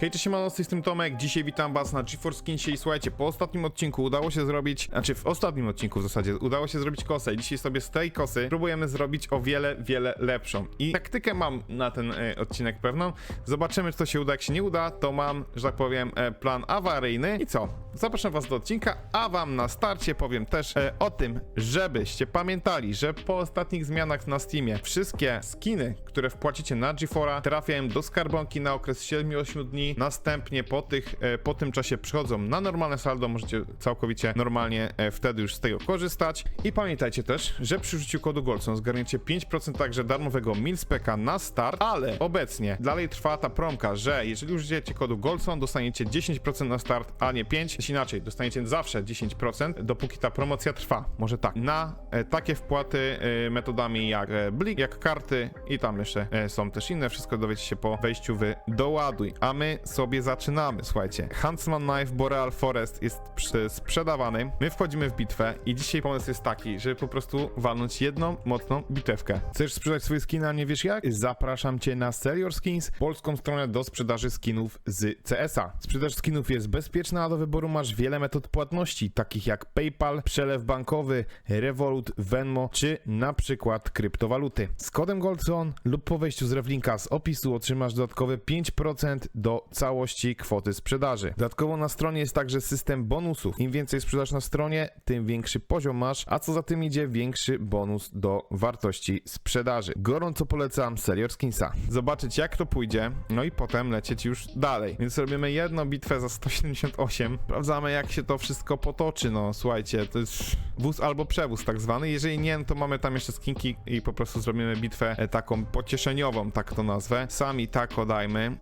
Hej, cześć, siemano, z Tomek. Dzisiaj witam was na GeForce Skinsie i słuchajcie, po ostatnim odcinku udało się zrobić, znaczy w ostatnim odcinku w zasadzie, udało się zrobić kosę i dzisiaj sobie z tej kosy próbujemy zrobić o wiele, wiele lepszą. I taktykę mam na ten e, odcinek pewną. Zobaczymy, czy to się uda. Jak się nie uda, to mam, że tak powiem, e, plan awaryjny. I co? Zapraszam was do odcinka, a wam na starcie powiem też e, o tym, żebyście pamiętali, że po ostatnich zmianach na Steamie wszystkie skiny, które wpłacicie na GeFora trafiają do skarbonki na okres 7-8 dni. Następnie po, tych, e, po tym czasie przychodzą na normalne saldo, możecie całkowicie normalnie e, wtedy już z tego korzystać. I pamiętajcie też, że przy użyciu kodu GOLDSON zgarniecie 5% także darmowego Milspeka na start, ale obecnie dalej trwa ta promka, że jeżeli użyjecie kodu GOLDSON dostaniecie 10% na start, a nie 5%, czy inaczej, dostaniecie zawsze 10%, dopóki ta promocja trwa. Może tak, na e, takie wpłaty e, metodami jak e, Blik, jak karty i tam jeszcze e, są też inne, wszystko dowiecie się po wejściu w doładuj. A my sobie zaczynamy, słuchajcie. Huntsman Knife Boreal Forest jest sprzedawany, my wchodzimy w bitwę i dzisiaj pomysł jest taki, żeby po prostu walnąć jedną mocną bitewkę. Chcesz sprzedać swoje skiny, a nie wiesz jak? Zapraszam cię na Sell Your Skins, polską stronę do sprzedaży skinów z CS-a. Sprzedaż skinów jest bezpieczna, do wyboru masz wiele metod płatności, takich jak PayPal, przelew bankowy, Revolut, Venmo czy na przykład kryptowaluty. Z kodem GOLDZONE lub po wejściu z reflinka z opisu otrzymasz dodatkowe 5% do całości kwoty sprzedaży. Dodatkowo na stronie jest także system bonusów. Im więcej sprzedaż na stronie, tym większy poziom masz, a co za tym idzie, większy bonus do wartości sprzedaży. Gorąco polecam Senior Skinsa. Zobaczyć jak to pójdzie, no i potem lecieć już dalej. Więc robimy jedną bitwę za 178. Sprawdzamy jak się to wszystko potoczy. No słuchajcie, to jest wóz albo przewóz tak zwany. Jeżeli nie, no to mamy tam jeszcze skinki i po prostu zrobimy bitwę e, taką pocieszeniową, tak to nazwę. Sami tako dajmy.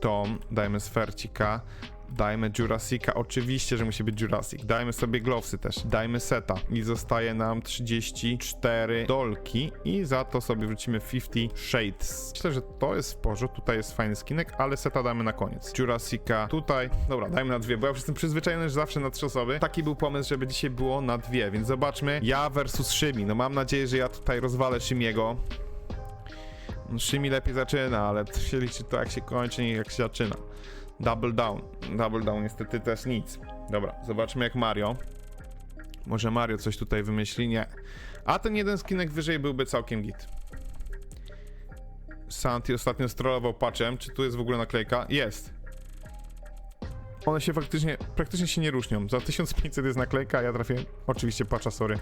Tom, dajmy sfercika, dajmy Jurassica, oczywiście, że musi być Jurassic, dajmy sobie glowsy też, dajmy seta i zostaje nam 34 dolki i za to sobie wrzucimy 50 shades. Myślę, że to jest w porządku, tutaj jest fajny skinek, ale seta damy na koniec. Jurassica tutaj, dobra, dajmy na dwie, bo ja już jestem przyzwyczajony, że zawsze na trzy osoby. Taki był pomysł, żeby dzisiaj było na dwie, więc zobaczmy, ja versus Szymi, no mam nadzieję, że ja tutaj rozwalę Szymiego. Szymi lepiej zaczyna, ale to się liczy to jak się kończy, nie jak się zaczyna. Double down. Double down niestety też nic. Dobra, zobaczmy jak Mario. Może Mario coś tutaj wymyśli? Nie. A ten jeden skinek wyżej byłby całkiem git. Santi ostatnio strollował patchem. Czy tu jest w ogóle naklejka? Jest. One się faktycznie, praktycznie się nie różnią. Za 1500 jest naklejka, a ja trafię oczywiście patcha, sorry.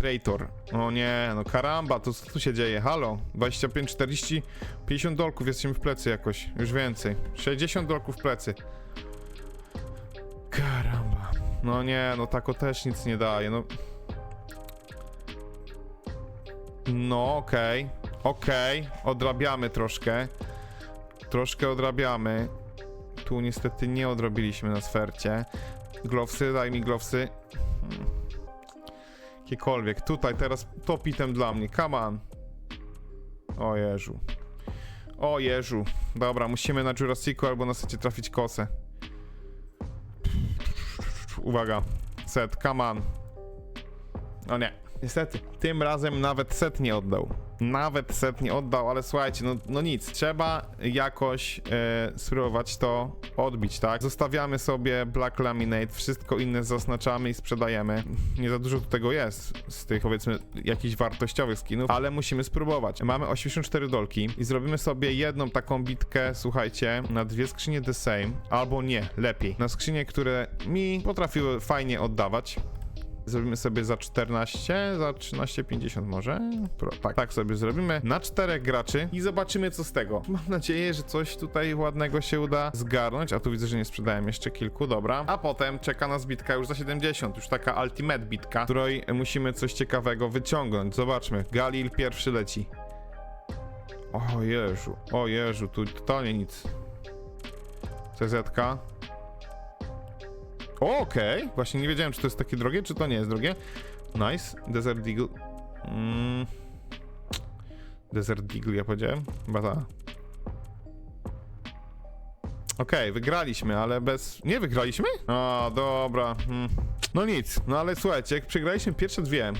Traitor. O nie, no karamba, to co tu się dzieje? Halo? 25, 40, 50 dolków jesteśmy w plecy jakoś. Już więcej. 60 dolków w plecy. Karamba. No nie, no tako też nic nie daje, no. No okej, okej, odrabiamy troszkę. Troszkę odrabiamy. Tu niestety nie odrobiliśmy na sfercie. Glowsy, daj mi glowsy. Hmm. Jakiekolwiek. Tutaj teraz top item dla mnie. Come on. O Jeżu. O Jeżu. Dobra, musimy na Jurassicu albo na secie trafić kosę. Uwaga. Set, come on. O nie. Niestety. Tym razem nawet set nie oddał. Nawet set nie oddał, ale słuchajcie, no, no nic. Trzeba jakoś e, spróbować to odbić, tak? Zostawiamy sobie Black Laminate, wszystko inne zaznaczamy i sprzedajemy. Nie za dużo tego jest z tych powiedzmy jakichś wartościowych skinów, ale musimy spróbować. Mamy 84 dolki i zrobimy sobie jedną taką bitkę, słuchajcie, na dwie skrzynie the same, albo nie, lepiej. Na skrzynie, które mi potrafiły fajnie oddawać. Zrobimy sobie za 14, za 13,50 może? Pro, tak, tak sobie zrobimy na czterech graczy i zobaczymy co z tego. Mam nadzieję, że coś tutaj ładnego się uda zgarnąć, a tu widzę, że nie sprzedałem jeszcze kilku, dobra. A potem czeka nas bitka już za 70, już taka ultimate bitka, której musimy coś ciekawego wyciągnąć. Zobaczmy, Galil pierwszy leci. O Jezu, o Jezu, tu totalnie nic. CZ. O, Okej, właśnie nie wiedziałem, czy to jest takie drogie, czy to nie jest drogie. Nice, Desert Eagle. Mm. Desert Eagle, ja powiedziałem? Chyba ta. Okej, wygraliśmy, ale bez... Nie wygraliśmy? A, dobra. Hmm. No nic, no ale słuchajcie, jak przegraliśmy pierwsze dwie,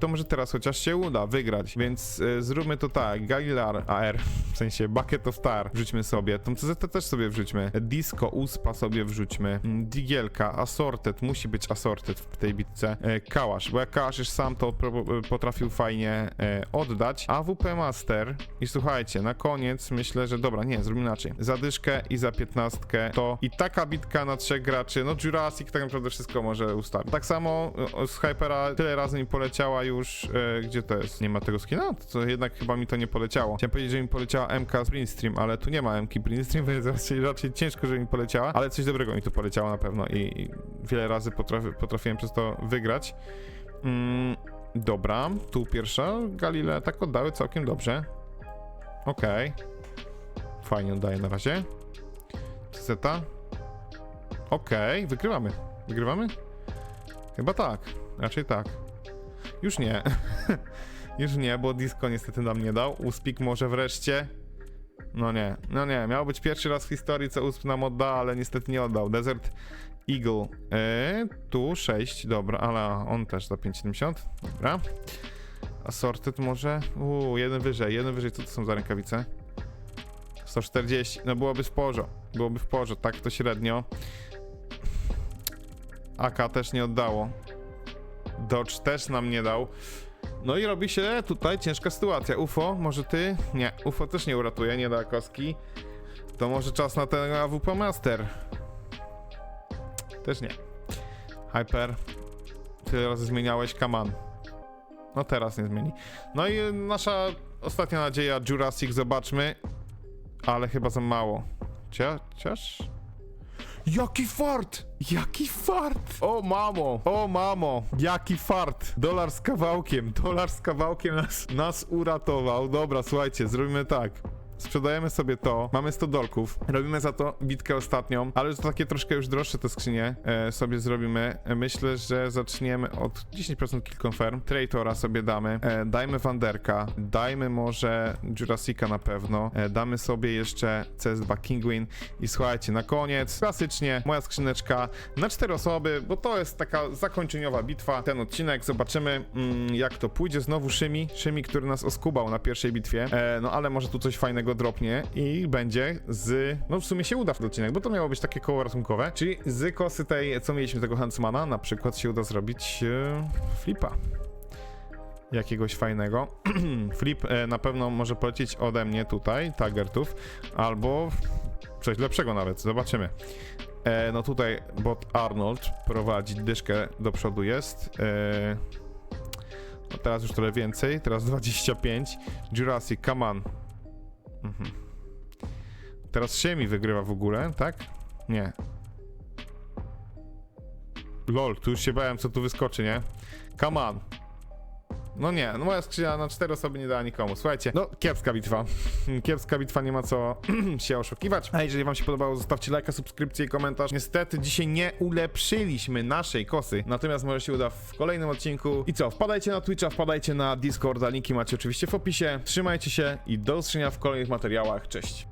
to może teraz chociaż się uda wygrać, więc y, zróbmy to tak, Galilar AR, sensie Bucket of Star wrzućmy sobie, tą CZ też sobie wrzućmy, Disco Uspa sobie wrzućmy, Mm, Digielka, Assorted, musi być Assorted w tej bitce, e, Kałasz, bo jak Kałasz już sam to pro- potrafił fajnie e, oddać, AWP Master i słuchajcie, na koniec myślę, że dobra, nie, zrobimy inaczej, za dyszkę i za piętnastkę to i taka bitka na trzech graczy, no Jurassic tak naprawdę wszystko może ustawić. Tak samo e, z Hypera tyle razy mi poleciała już, e, gdzie to jest? Nie ma tego skina? To, to jednak chyba mi to nie poleciało. Chciałem powiedzieć, że mi poleciała MK z Brinstream, ale tu nie ma MK Brinstream, więc raczej, raczej ciężko, że mi poleciała, ale coś dobrego mi tu poleciało na pewno i, i wiele razy potrafi, potrafiłem przez to wygrać. Mm, dobra, tu pierwsza Galile tak oddały całkiem dobrze. Okej. Fajnie oddaje na razie. Zeta. Okej, wygrywamy. Wygrywamy? Chyba tak. Raczej tak. Już nie. Już nie, bo disco niestety nam nie dał. Uspik może wreszcie. No nie, no nie. Miał być pierwszy raz w historii, co Usp nam odda, ale niestety nie oddał. Desert Eagle. Yy, tu 6, dobra, ale on też za 5,70. Dobra. Assorted może? Uuu, jeden wyżej, jeden wyżej. Co to są za rękawice? 140, no byłoby w porze. Byłoby w porze, tak to średnio. AK też nie oddało. Dodge też nam nie dał. No i robi się tutaj ciężka sytuacja. UFO, może ty? Nie, UFO też nie uratuje, nie da koski. To może czas na ten AWP Master. Też nie. Hyper. Tyle razy zmieniałeś, Kaman. No teraz nie zmieni. No i nasza ostatnia nadzieja, Jurassic, zobaczmy. Ale chyba za mało. Cia- Chociaż... Jaki fart! Jaki fart! O mamo! O mamo! Jaki fart! Dolar z kawałkiem, dolar z kawałkiem nas, nas uratował. Dobra, słuchajcie, zrobimy tak. Sprzedajemy sobie to, mamy 100 dolków, robimy za to bitkę ostatnią, ale to takie troszkę już droższe te skrzynie e, sobie zrobimy. E, myślę, że zaczniemy od 10% kill confirm, Traitora sobie damy, e, dajmy Wanderka, dajmy może Jurassica na pewno, e, damy sobie jeszcze CS2 Kingwin. I słuchajcie, na koniec, klasycznie, moja skrzyneczka na 4 osoby, bo to jest taka zakończeniowa bitwa, ten odcinek, zobaczymy mm, jak to pójdzie, znowu Szymi, Szymi, który nas oskubał na pierwszej bitwie, e, no ale może tu coś fajnego dropnie i będzie z, no w sumie się uda w odcinek, bo to miało być takie koło ratunkowe, czyli z kosy tej, co mieliśmy tego Huntsmana, na przykład się uda zrobić e, flipa jakiegoś fajnego. Flip e, na pewno może polecieć ode mnie tutaj, Tagertów, albo coś lepszego nawet, zobaczymy. E, no tutaj bot Arnold prowadzi, dyszkę do przodu jest. E, no teraz już trochę więcej, teraz 25. Jurassic, come on. Mhm. Teraz Siemi wygrywa w ogóle, tak? Nie. Lol, tu już się bałem, co tu wyskoczy, nie? Come on. No nie, no moja skrzynia na cztery osoby nie dała nikomu. Słuchajcie, no kiepska bitwa. Kiepska bitwa, nie ma co się oszukiwać. A jeżeli wam się podobało, zostawcie lajka, subskrypcję i komentarz. Niestety dzisiaj nie ulepszyliśmy naszej kosy, natomiast może się uda w kolejnym odcinku. I co, wpadajcie na Twitcha, wpadajcie na Discorda, linki macie oczywiście w opisie. Trzymajcie się i do usłyszenia w kolejnych materiałach. Cześć.